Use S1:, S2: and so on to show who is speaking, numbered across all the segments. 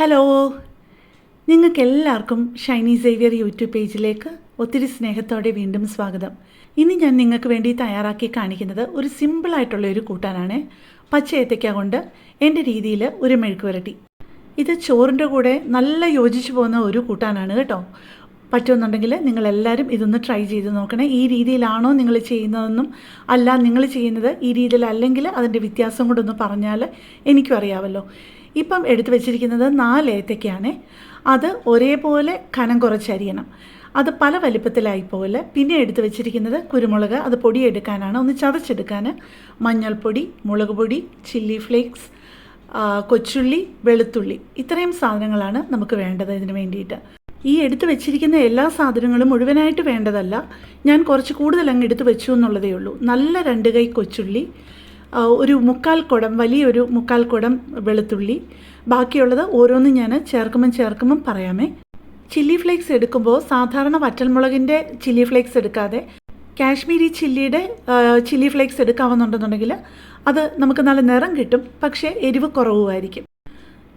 S1: Hello നിങ്ങൾക്ക് എല്ലാവർക്കും Shiny Xavier YouTube പേജിലേക്ക് ഒത്തിരി സ്നേഹത്തോടെ വീണ്ടും സ്വാഗതം. ഇനി ഞാൻ നിങ്ങൾക്ക് വേണ്ടി തയ്യാറാക്കി കാണിക്കുന്നത് ഒരു സിമ്പിളായിട്ടുള്ള ഒരു കൂട്ടാനാണ്. പച്ച ഏത്തയ്ക്ക കൊണ്ട് എന്റെ രീതിയിൽ ഒരു മെഴുക്ക് പുരട്ടി ഇത് ചോറിന്റെ കൂടെ നല്ല യോജിച്ചു പോകുന്ന ഒരു കൂട്ടാനാണ് കേട്ടോ. പറ്റുമെന്നുണ്ടെങ്കിൽ നിങ്ങളെല്ലാവരും ഇതൊന്ന് ട്രൈ ചെയ്ത് നോക്കണേ. ഈ രീതിയിലാണോ നിങ്ങൾ ചെയ്യുന്നതെന്നും അല്ല നിങ്ങൾ ചെയ്യുന്നത് ഈ രീതിയിലല്ലെങ്കിൽ അതിന്റെ വ്യത്യാസം കൂടെ ഒന്ന് പറഞ്ഞാൽ എനിക്കും അറിയാമല്ലോ. ഇപ്പം എടുത്തു വെച്ചിരിക്കുന്നത് നാല് ഏത്തയ്ക്കാണ് അത് ഒരേപോലെ കനം കുറച്ചരിയണം അത് പല വലിപ്പത്തിലായി പോലെ. പിന്നെ എടുത്തു വെച്ചിരിക്കുന്നത് കുരുമുളക്. അത് പൊടിയെടുക്കാനാണ്. ഒന്ന് ചതച്ചെടുക്കാൻ മഞ്ഞൾപ്പൊടി മുളക് പൊടി ചില്ലി ഫ്ലേക്സ് കൊച്ചുള്ളി വെളുത്തുള്ളി. ഇത്രയും സാധനങ്ങളാണ് നമുക്ക് വേണ്ടത് ഇതിന് വേണ്ടിയിട്ട്. ഈ എടുത്തു വെച്ചിരിക്കുന്ന എല്ലാ സാധനങ്ങളും മുഴുവനായിട്ട് വേണ്ടതല്ല. ഞാൻ കുറച്ച് കൂടുതൽ അങ്ങ് എടുത്തു വെച്ചു എന്നുള്ളതേ ഉള്ളൂ. നല്ല രണ്ട് കൈ കൊച്ചുള്ളി ഒരു മുക്കാൽ കുടം വലിയൊരു മുക്കാൽ കുടം വെളുത്തുള്ളി. ബാക്കിയുള്ളത് ഓരോന്നും ഞാൻ ചേർക്കുമ്പം ചേർക്കുമ്പം പറയാമേ. ചില്ലി ഫ്ലേക്സ് എടുക്കുമ്പോൾ സാധാരണ വറ്റൽമുളകിന്റെ ചില്ലി ഫ്ലേക്സ് എടുക്കാതെ കാശ്മീരി ചില്ലിയുടെ ചില്ലി ഫ്ലേക്സ് എടുക്കാമെന്നുണ്ടെന്നുണ്ടെങ്കിൽ അത് നമുക്ക് നല്ല നിറം കിട്ടും പക്ഷേ എരിവ് കുറവുമായിരിക്കും.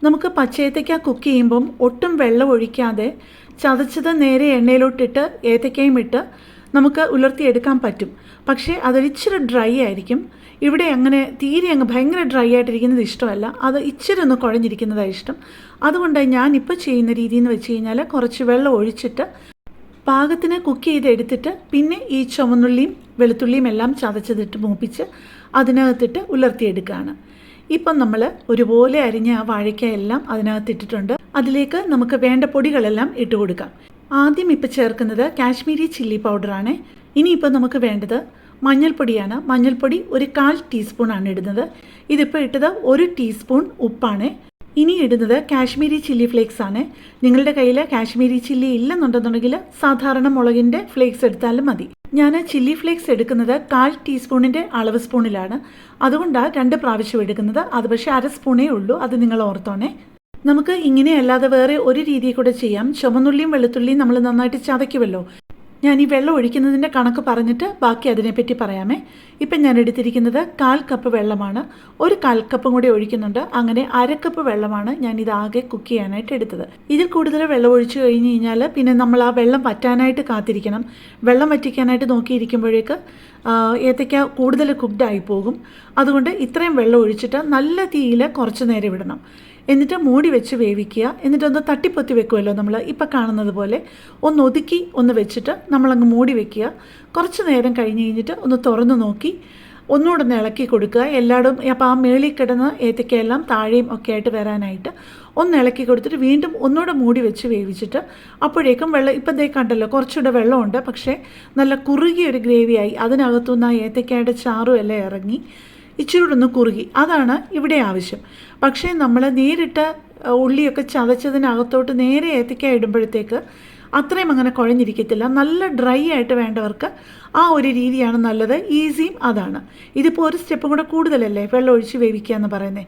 S1: നമുക്ക് പച്ചയേത്തയ്ക്ക കുക്ക് ചെയ്യുമ്പം ഒട്ടും വെള്ളം ഒഴിക്കാതെ ചതച്ചത് നേരെ എണ്ണയിലോട്ടിട്ട് ഏത്തയ്ക്കയും ഇട്ട് നമുക്ക് ഉലർത്തിയെടുക്കാൻ പറ്റും. പക്ഷേ അതൊരിച്ചിരി ഡ്രൈ ആയിരിക്കും. ഇവിടെ അങ്ങനെ തീരെ അങ്ങ് ഭയങ്കര ഡ്രൈ ആയിട്ടിരിക്കുന്നത് ഇഷ്ടമല്ല. അത് ഇച്ചിരി ഒന്ന് കുഴഞ്ഞിരിക്കുന്നതാണ് ഇഷ്ടം. അതുകൊണ്ട് ഞാൻ ഇപ്പോൾ ചെയ്യുന്ന രീതി എന്ന് വെച്ച് കഴിഞ്ഞാൽ കുറച്ച് വെള്ളം ഒഴിച്ചിട്ട് പാകത്തിന് കുക്ക് ചെയ്തെടുത്തിട്ട് പിന്നെ ഈ ചുവന്നുള്ളിയും വെളുത്തുള്ളിയും എല്ലാം ചതച്ചതിട്ട് മൂപ്പിച്ച് അതിനകത്തിട്ട് ഉലർത്തിയെടുക്കുകയാണ് ഇപ്പം നമ്മൾ ഒരുപോലെ അരിഞ്ഞ ആ വാഴയ്ക്കയെല്ലാം അതിനകത്തിട്ടിട്ടുണ്ട് അതിലേക്ക് നമുക്ക് വേണ്ട പൊടികളെല്ലാം ഇട്ട് കൊടുക്കാം. ആദ്യം ഇപ്പം ചേർക്കുന്നത് കാശ്മീരി ചില്ലി പൗഡറാണ്. ഇനിയിപ്പോൾ നമുക്ക് വേണ്ടത് മഞ്ഞൾപ്പൊടിയാണ്. മഞ്ഞൾപ്പൊടി ഒരു കാൽ ടീസ്പൂണാണ് ഇടുന്നത്. ഇതിപ്പോൾ ഇട്ടത് ഒരു ടീസ്പൂൺ ഉപ്പാണ്. ഇനി ഇടുന്നത് കാശ്മീരി ചില്ലി ഫ്ലേക്സ് ആണ്. നിങ്ങളുടെ കയ്യിൽ കാശ്മീരി ചില്ലി ഇല്ലെന്നുണ്ടെന്നുണ്ടെങ്കിൽ സാധാരണ മുളകിന്റെ ഫ്ലേക്സ് എടുത്താലും മതി. ഞാൻ ചില്ലി ഫ്ലേക്സ് എടുക്കുന്നത് കാൽ ടീസ്പൂണിന്റെ അളവ് സ്പൂണിലാണ്. അതുകൊണ്ടാണ് രണ്ട് പ്രാവശ്യം എടുക്കുന്നത്. അത് പക്ഷേ അര സ്പൂണേ ഉള്ളൂ. അത് നിങ്ങൾ ഓർത്തോണേ. നമുക്ക് ഇങ്ങനെ അല്ലാതെ വേറെ ഒരു രീതിയിൽ കൂടെ ചെയ്യാം. ചുമന്നുള്ളിയും വെളുത്തുള്ളിയും നമ്മൾ നന്നായിട്ട് ചതയ്ക്കുമല്ലോ. ഞാൻ ഈ വെള്ളം ഒഴിക്കുന്നതിന്റെ കണക്ക് പറഞ്ഞിട്ട് ബാക്കി അതിനെപ്പറ്റി പറയാമേ. ഇപ്പം ഞാൻ എടുത്തിരിക്കുന്നത് കാൽ കപ്പ് വെള്ളമാണ്. ഒരു കാൽ കപ്പും കൂടി ഒഴിക്കുന്നുണ്ട്. അങ്ങനെ അര കപ്പ് വെള്ളമാണ് ഞാൻ ഇതാകെ കുക്ക് ചെയ്യാനായിട്ട് എടുത്തത്. ഇതിൽ കൂടുതൽ വെള്ളം ഒഴിച്ചു കഴിഞ്ഞ് കഴിഞ്ഞാൽ പിന്നെ നമ്മൾ ആ വെള്ളം വറ്റാനായിട്ട് കാത്തിരിക്കണം. വെള്ളം വറ്റിക്കാനായിട്ട് നോക്കിയിരിക്കുമ്പോഴേക്ക് ഏത്തയ്ക്ക കൂടുതൽ കുക്ക്ഡ് ആയി പോകും. അതുകൊണ്ട് ഇത്രയും വെള്ളം ഒഴിച്ചിട്ട് നല്ല തീയിൽ കുറച്ച് നേരം വിടണം എന്നിട്ട് മൂടി വെച്ച് വേവിക്കുക. എന്നിട്ടൊന്ന് തട്ടിപ്പൊത്തി വെക്കുമല്ലോ നമ്മൾ ഇപ്പം കാണുന്നത് പോലെ ഒന്ന് ഒതുക്കി ഒന്ന് വെച്ചിട്ട് നമ്മളങ്ങ് മൂടി വെക്കുക. കുറച്ച് നേരം കഴിഞ്ഞ് കഴിഞ്ഞിട്ട് ഒന്ന് തുറന്ന് നോക്കി. ഒന്നുകൂടെ ഒന്ന് ഇളക്കി കൊടുക്കുക. എല്ലായിടും അപ്പോൾ ആ മേളിൽ കിടന്ന് ഏത്തക്കയെല്ലാം താഴെയും ഒക്കെ ആയിട്ട് വരാനായിട്ട് ഒന്ന് ഇളക്കി കൊടുത്തിട്ട് വീണ്ടും ഒന്നുകൂടെ മൂടി വെച്ച് വേവിച്ചിട്ട് അപ്പോഴേക്കും വെള്ളം ഇപ്പം ദേ കണ്ടല്ലോ കുറച്ചുകൂടെ വെള്ളമുണ്ട്. പക്ഷേ നല്ല കുറുകിയ ഒരു ഗ്രേവിയായി. അതിനകത്തുനിന്ന് ആ ഏത്തക്കയുടെ ചാറും എല്ലാം ഇറങ്ങി. ഇച്ചിരി ഒന്ന് കുറുകി. അതാണ് ഇവിടെ ആവശ്യം. പക്ഷേ നമ്മൾ നേരിട്ട് ഉള്ളിയൊക്കെ ചതച്ചതിനകത്തോട്ട് നേരെ ഏത്തയ്ക്ക ഇടുമ്പോഴത്തേക്ക് അത്രയും അങ്ങനെ കുഴഞ്ഞിരിക്കത്തില്ല. നല്ല ഡ്രൈ ആയിട്ട് വേണ്ടവർക്ക് ആ ഒരു രീതിയാണ് നല്ലത്. ഈസിയും അതാണ്. ഇതിപ്പോൾ ഒരു സ്റ്റെപ്പും കൂടെ കൂടുതലല്ലേ വെള്ളം ഒഴിച്ച് വേവിക്കുക എന്ന് പറയുന്നത്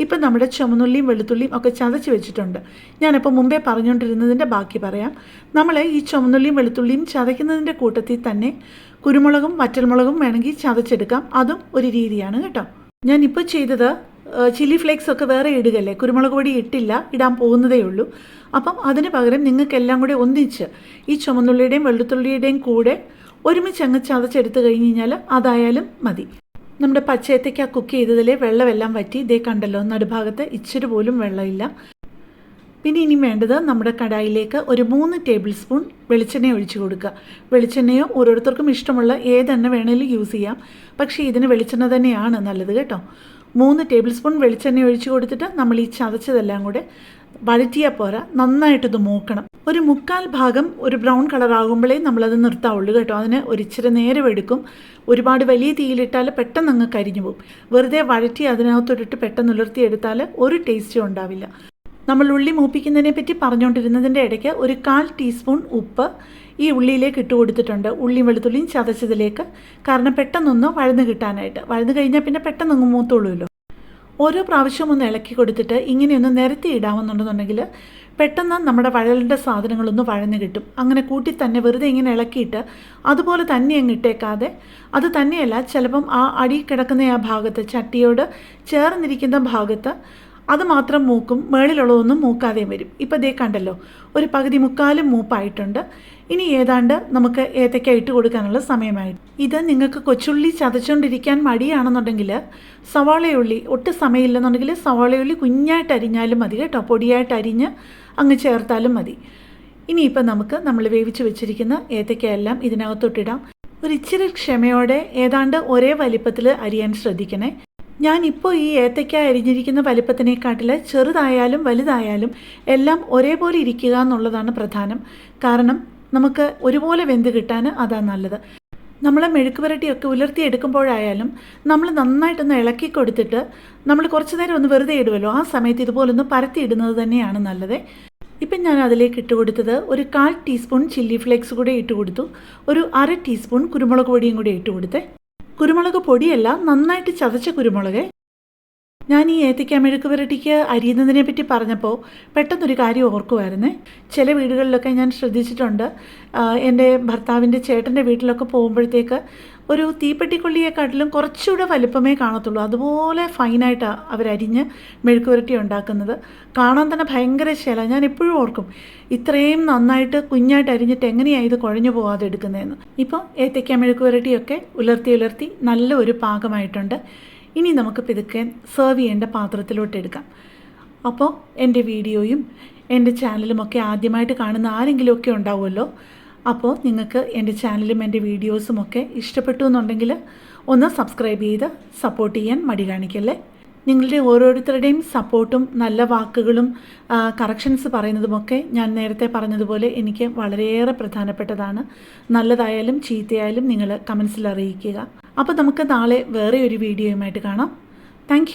S1: ഇപ്പം നമ്മുടെ ചുമന്നുള്ളിയും വെളുത്തുള്ളിയും ഒക്കെ ചതച്ച് വെച്ചിട്ടുണ്ട്. ഞാനിപ്പോൾ മുമ്പേ പറഞ്ഞുകൊണ്ടിരുന്നതിന്റെ ബാക്കി പറയാം. നമ്മൾ ഈ ചുമന്നുള്ളിയും വെളുത്തുള്ളിയും ചതയ്ക്കുന്നതിന്റെ കൂട്ടത്തിൽ തന്നെ കുരുമുളകും വറ്റൽമുളകും വേണമെങ്കിൽ ചതച്ചെടുക്കാം. അതും ഒരു രീതിയാണ് കേട്ടോ. ഞാൻ ഇപ്പോൾ ചെയ്തത് ചില്ലി ഫ്ലേക്സ് ഒക്കെ വേറെ ഇടുകയല്ലേ? കുരുമുളക് പൊടി ഇട്ടില്ല ഇടാൻ പോകുന്നതേ ഉള്ളൂ. അപ്പം അതിന് പകരം നിങ്ങൾക്കെല്ലാം കൂടി ഒന്നിച്ച് ഈ ചുമന്നുള്ളിയുടെയും വെളുത്തുള്ളിയുടെയും കൂടെ ഒരുമിച്ച് അങ്ങ് ചതച്ചെടുത്ത് കഴിഞ്ഞ് കഴിഞ്ഞാൽ അതായാലും മതി. നമ്മുടെ പച്ചയത്തേക്ക് കുക്ക് ചെയ്തതിലെ വെള്ളമെല്ലാം വറ്റി ഇതേ കണ്ടല്ലോ നടുഭാഗത്ത് ഇച്ചിരി പോലും വെള്ളമില്ല. പിന്നെ ഇനി വേണ്ടത് നമ്മുടെ കടായിലേക്ക് ഒരു മൂന്ന് ടേബിൾ സ്പൂൺ വെളിച്ചെണ്ണ ഒഴിച്ചു കൊടുക്കുക. വെളിച്ചെണ്ണയോ ഓരോരുത്തർക്കും ഇഷ്ടമുള്ള ഏതെണ്ണ വേണേലും യൂസ് ചെയ്യാം. പക്ഷേ ഇതിന് വെളിച്ചെണ്ണ തന്നെയാണ് നല്ലത് കേട്ടോ. മൂന്ന് ടേബിൾ സ്പൂൺ വെളിച്ചെണ്ണ ഒഴിച്ചു കൊടുത്തിട്ട് നമ്മൾ ഈ ചതച്ചതെല്ലാം കൂടെ വഴറ്റിയാൽ പോരാ. നന്നായിട്ടിത് മൂക്കണം. ഒരു മുക്കാൽ ഭാഗം ഒരു ബ്രൗൺ കളർ ആകുമ്പോഴേ നമ്മളത് നിർത്താവുള്ളൂ കേട്ടോ. അതിന് ഒരിച്ചിരി നേരം എടുക്കും. ഒരുപാട് വലിയ തീയിലിട്ടാൽ പെട്ടെന്ന് അങ്ങ് കരിഞ്ഞു പോകും. വെറുതെ വഴറ്റി അതിനകത്തോട്ടിട്ട് പെട്ടെന്ന് ഉലർത്തിയെടുത്താൽ ഒരു ടേസ്റ്റും ഉണ്ടാവില്ല. നമ്മൾ ഉള്ളി മൂപ്പിക്കുന്നതിനെ പറ്റി പറഞ്ഞുകൊണ്ടിരുന്നതിന്റെ ഇടയ്ക്ക് ഒരു കാൽ ടീസ്പൂൺ ഉപ്പ് ഈ ഉള്ളിയിലേക്ക് ഇട്ട് കൊടുത്തിട്ടുണ്ട്. ഉള്ളിയും വെളുത്തുള്ളിയും ചതച്ചതിലേക്ക്. കാരണം പെട്ടെന്നൊന്ന് വഴന്ന് കിട്ടാനായിട്ട്. വഴന്ന് കഴിഞ്ഞാൽ പിന്നെ പെട്ടെന്നൊന്ന് മൂത്തുള്ളൂല്ലോ ഓരോ പ്രാവശ്യം ഒന്ന് ഇളക്കി കൊടുത്തിട്ട് ഇങ്ങനെയൊന്ന് നിരത്തി ഇടാമെന്നുണ്ടെന്നുണ്ടെങ്കിൽ പെട്ടെന്ന് നമ്മുടെ വഴലിന്റെ സാധനങ്ങളൊന്ന് വഴന്ന് കിട്ടും. അങ്ങനെ കൂട്ടി തന്നെ വെറുതെ ഇങ്ങനെ ഇളക്കിയിട്ട് അതുപോലെ തന്നെ അങ്ങ് ഇട്ടേക്കാതെ. അത് തന്നെയല്ല ചിലപ്പം ആ അടി കിടക്കുന്ന ആ ഭാഗത്ത് ചട്ടിയോട് ചേർന്നിരിക്കുന്ന ഭാഗത്ത് അത് മാത്രം മൂക്കും മേളിലുള്ളതൊന്നും മൂക്കാതെയും വരും. ഇപ്പം ദേ കണ്ടല്ലോ ഒരു പകുതി മുക്കാലും മൂപ്പായിട്ടുണ്ട്. ഇനി ഏതാണ്ട് നമുക്ക് ഏത്തയ്ക്ക ഇട്ട് കൊടുക്കാനുള്ള സമയമായി ഇത് നിങ്ങൾക്ക് കൊച്ചുള്ളി ചതച്ചുകൊണ്ടിരിക്കാൻ മടിയാണെന്നുണ്ടെങ്കിൽ സവാളയുള്ളി ഒട്ട് സമയമില്ലെന്നുണ്ടെങ്കിൽ സവാളയുള്ളി കുഞ്ഞായിട്ട് അരിഞ്ഞാലും മതി കേട്ടോ പൊടിയായിട്ട് അരിഞ്ഞ് അങ്ങ് ചേർത്താലും മതി. ഇനിയിപ്പോൾ നമുക്ക് നമ്മൾ വേവിച്ച് വെച്ചിരിക്കുന്ന ഏത്തയ്ക്കയെല്ലാം ഇതിനകത്തൊട്ടിടാം. ഒരു ഇച്ചിരി ക്ഷമയോടെ ഏതാണ്ട് ഒരേ വലിപ്പത്തിൽ അരിയാൻ ശ്രദ്ധിക്കണേ. ഞാനിപ്പോൾ ഈ ഏത്തയ്ക്ക അരിഞ്ഞിരിക്കുന്ന വലിപ്പത്തിനെക്കാട്ടിൽ ചെറുതായാലും വലുതായാലും എല്ലാം ഒരേപോലെ ഇരിക്കുക എന്നുള്ളതാണ് പ്രധാനം. കാരണം നമുക്ക് ഒരുപോലെ വെന്ത് കിട്ടാൻ അതാ നല്ലത്. നമ്മൾ മെഴുക്ക് പുരട്ടിയൊക്കെ ഉലർത്തിയെടുക്കുമ്പോഴായാലും നമ്മൾ നന്നായിട്ടൊന്ന് ഇളക്കി കൊടുത്തിട്ട് നമ്മൾ കുറച്ച് നേരം ഒന്ന് വെറുതെ ഇടുമല്ലോ ആ സമയത്ത് ഇതുപോലൊന്ന് പരത്തി ഇടുന്നത് തന്നെയാണ് നല്ലത്. ഇപ്പം ഞാൻ അതിലേക്ക് ഇട്ട് കൊടുത്തത് ഒരു കാൽ ടീസ്പൂൺ ചില്ലി ഫ്ലേക്സ് കൂടെ ഇട്ട് കൊടുത്തു. ഒരു അര ടീസ്പൂൺ കുരുമുളക് പൊടിയും കൂടി ഇട്ട് കൊടുത്തേ. കുരുമുളക് പൊടിയല്ല നന്നായിട്ട് ചതച്ച കുരുമുളക്. ഞാൻ ഈ ഏത്തയ്ക്ക മെഴുക്ക് പുരട്ടിക്ക് അരിയുന്നതിനെ പറ്റി പറഞ്ഞപ്പോൾ പെട്ടെന്നൊരു കാര്യം ഓർക്കുമായിരുന്നേ ചില വീടുകളിലൊക്കെ ഞാൻ ശ്രദ്ധിച്ചിട്ടുണ്ട്. എന്റെ ഭർത്താവിന്റെ ചേട്ടന്റെ വീട്ടിലൊക്കെ പോകുമ്പോഴത്തേക്ക് ഒരു തീപ്പെട്ടിക്കൊള്ളിയെക്കാട്ടിലും കുറച്ചുകൂടെ വലുപ്പമേ കാണത്തുള്ളൂ. അതുപോലെ ഫൈനായിട്ടാണ് അവരരിഞ്ഞ് മെഴുക്ക് പുരട്ടി ഉണ്ടാക്കുന്നത്. കാണാൻ തന്നെ ഭയങ്കര ശല. ഞാൻ എപ്പോഴും ഓർക്കും ഇത്രയും നന്നായിട്ട് കുഞ്ഞായിട്ട് അരിഞ്ഞിട്ട് എങ്ങനെയാണ് ഇത് കുഴഞ്ഞു പോകാതെ എടുക്കുന്നതെന്ന് ഇപ്പോൾ ഏത്തയ്ക്ക മെഴുക്ക് പുരട്ടിയൊക്കെ ഉലർത്തി ഉലർത്തി നല്ല ഒരു പാകമായിട്ടുണ്ട്. ഇനി നമുക്ക് പിതുക്കെ സെർവ് ചെയ്യേണ്ട പാത്രത്തിലോട്ട് എടുക്കാം. അപ്പോൾ എന്റെ വീഡിയോയും എന്റെ ചാനലുമൊക്കെ ആദ്യമായിട്ട് കാണുന്ന ആരെങ്കിലുമൊക്കെ ഉണ്ടാവുമല്ലോ? അപ്പോൾ നിങ്ങൾക്ക് എന്റെ ചാനലും എന്റെ വീഡിയോസും ഒക്കെ ഇഷ്ടപ്പെട്ടു എന്നുണ്ടെങ്കിൽ ഒന്ന് സബ്സ്ക്രൈബ് ചെയ്ത് സപ്പോർട്ട് ചെയ്യാൻ മടി കാണിക്കല്ലേ? നിങ്ങളുടെ ഓരോരുത്തരുടെയും സപ്പോർട്ടും നല്ല വാക്കുകളും കറക്ഷൻസ് പറയുന്നതുമൊക്കെ ഞാൻ നേരത്തെ പറഞ്ഞതുപോലെ എനിക്ക് വളരെയേറെ പ്രധാനപ്പെട്ടതാണ്. നല്ലതായാലും ചീത്തയായാലും നിങ്ങൾ കമൻസിൽ അറിയിക്കുക. അപ്പോൾ നമുക്ക് നാളെ വേറെ ഒരു വീഡിയോയുമായിട്ട് കാണാം. താങ്ക്